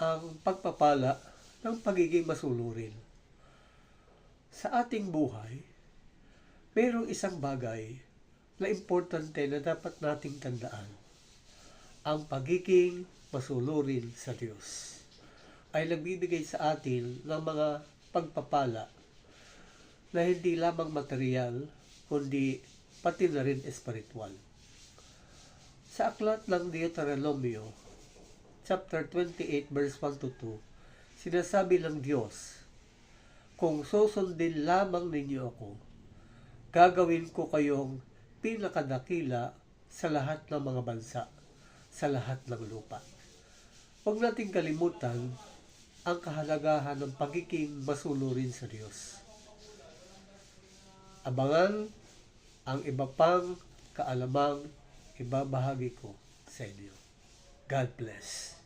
ang pagpapala ng pagiging masulurin. Sa ating buhay, mayroong isang bagay na importante na dapat nating tandaan. Ang pagiging masulurin sa Diyos ay nagbibigay sa atin ng mga pagpapala na hindi lamang material, kundi pati na rin espiritual. Sa aklat ng Deuteronomio, chapter 28, verse 1 to 2, sinasabi ng Diyos, Kung susundin lamang ninyo ako, gagawin ko kayong pinakadakila sa lahat ng mga bansa, sa lahat ng lupa. Huwag nating kalimutan ang kahalagahan ng pagiging masulurin sa Diyos. Abangan ang iba pang kaalamang ibabahagi ko sa inyo. God bless.